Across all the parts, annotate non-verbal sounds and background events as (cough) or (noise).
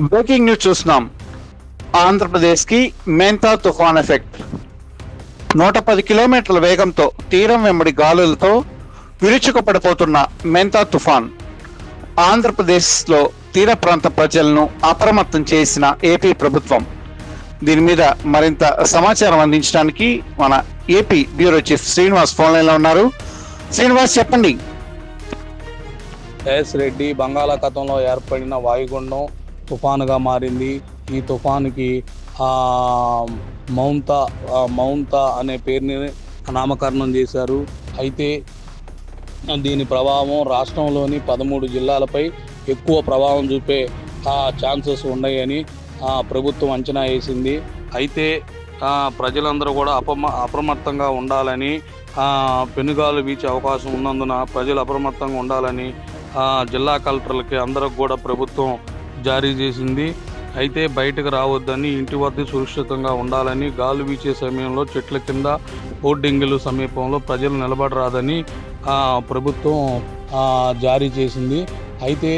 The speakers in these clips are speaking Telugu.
బ్రేకింగ్ న్యూస్ చూస్తున్నాం. ఆంధ్రప్రదేశ్కి మెంతా తుఫాన్ ఎఫెక్ట్. నూట పది కిలోమీటర్ల వేగంతో తీరం వెంబడి గాలులతో విరుచుకుపడిపోతున్న మెంతా తుఫాన్. ఆంధ్రప్రదేశ్లో తీర ప్రాంత ప్రజలను అప్రమత్తం చేసిన ఏపీ ప్రభుత్వం. దీని మీద మరింత సమాచారం అందించడానికి మన AP bureau chief Srinivas phone లైన్లో ఉన్నారు. శ్రీనివాస్ చెప్పండి. ఎస్ రెడ్డి బంగాళాఖాతంలో ఏర్పడిన వాయుగుండం తుఫానుగా మారింది. ఈ తుఫానుకి మౌంత మౌంత అనే పేరుని నామకరణం చేశారు. అయితే దీని ప్రభావం రాష్ట్రంలోని పదమూడు జిల్లాలపై ఎక్కువ ప్రభావం చూపే ఆ, ఛాన్సెస్ ఉన్నాయని ప్రభుత్వం అంచనా వేసింది. అయితే ప్రజలందరూ కూడా అపమ అప్రమత్తంగా ఉండాలని పెనుగాలు వీచే అవకాశం ఉన్నందున ప్రజలు అప్రమత్తంగా ఉండాలని జిల్లా కలెక్టర్లకి అందరికి కూడా ప్రభుత్వం జారీ చేసింది. అయితే బయటకు రావద్దని ఇంటి వద్ద సురక్షితంగా ఉండాలని గాలు వీచే సమయంలో చెట్ల కింద హోర్డింగులు సమీపంలో ప్రజలు నిలబడరాదని ప్రభుత్వం జారీ చేసింది. అయితే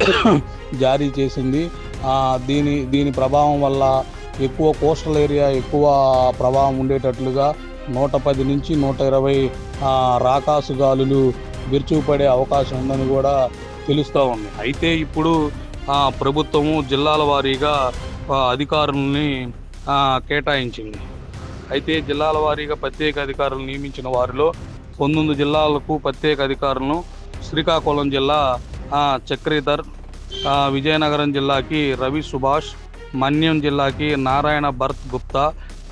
(coughs) జారీ చేసింది. దీని దీని ప్రభావం వల్ల ఎక్కువ కోస్టల్ ఏరియా ఎక్కువ ప్రభావం ఉండేటట్లుగా నూట పది నుంచి నూట ఇరవై రాకాసు గాలులు విరుచుకుపడే అవకాశం ఉందని కూడా తెలుస్తూ ఉంది. అయితే ఇప్పుడు ప్రభుత్వము జిల్లాల వారీగా అధికారుల్ని కేటాయించింది. అయితే జిల్లాల వారీగా ప్రత్యేక అధికారులు నియమించిన వారిలో పంతొమ్మిది జిల్లాలకు ప్రత్యేక అధికారులను శ్రీకాకుళం జిల్లా చక్రీధర్ విజయనగరం జిల్లాకి రవి సుభాష్ మన్యం జిల్లాకి నారాయణ భరత్ గుప్తా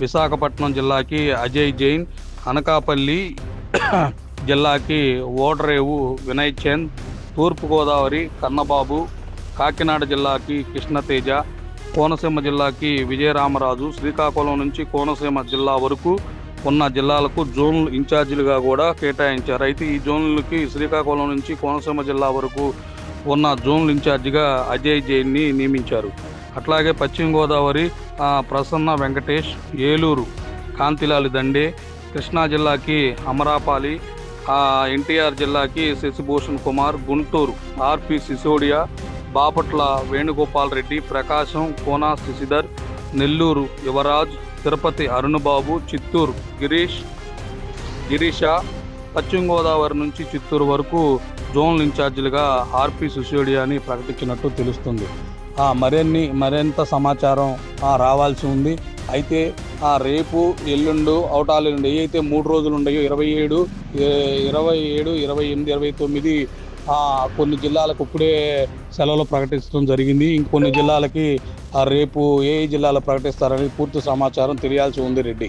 విశాఖపట్నం జిల్లాకి అజయ్ జైన్ అనకాపల్లి జిల్లాకి ఓడరేవు వినయ్ చంద్ తూర్పుగోదావరి కన్నబాబు కాకినాడ జిల్లాకి కృష్ణతేజ కోనసీమ జిల్లాకి విజయరామరాజు శ్రీకాకుళం నుంచి కోనసీమ జిల్లా వరకు ఉన్న జిల్లాలకు జోన్ ఇన్ఛార్జీలుగా కూడా కేటాయించారు. అయితే ఈ జోన్లకి శ్రీకాకుళం నుంచి కోనసీమ జిల్లా వరకు ఉన్న జోన్ల ఇన్ఛార్జిగా అజయ్ జైన్ని నియమించారు. అట్లాగే పశ్చిమ గోదావరి ప్రసన్న వెంకటేష్ ఏలూరు కాంతిలాలి దండే కృష్ణా జిల్లాకి అమరాపాలి ఎన్టీఆర్ జిల్లాకి శశిభూషణ్ కుమార్ గుంటూరు ఆర్పి సిసోడియా బాపట్ల వేణుగోపాల్ రెడ్డి ప్రకాశం కోనా శశిధర్ నెల్లూరు యువరాజ్ తిరుపతి అరుణబాబు చిత్తూరు గిరీష్ గిరీష పశ్చిమ గోదావరి నుంచి చిత్తూరు వరకు జోన్ ఇన్ఛార్జీలుగా ఆర్పి సిసోడియాని ప్రకటించినట్టు తెలుస్తుంది. ఆ, మరిన్ని మరింత సమాచారం రావాల్సి ఉంది. అయితే ఆ రేపు ఎల్లుండు అవటాలు ఎల్లుండు ఏవైతే మూడు రోజులు ఉన్నాయో ఇరవై ఏడు ఇరవై ఏడు ఇరవై ఎనిమిది ఇరవై తొమ్మిది కొన్ని జిల్లాలకు ఇప్పుడే సెలవులు ప్రకటించడం జరిగింది. ఇంకొన్ని జిల్లాలకి ఆ, రేపు ఏ జిల్లాలో ప్రకటిస్తారని పూర్తి సమాచారం తెలియాల్సి ఉంది రెడ్డి.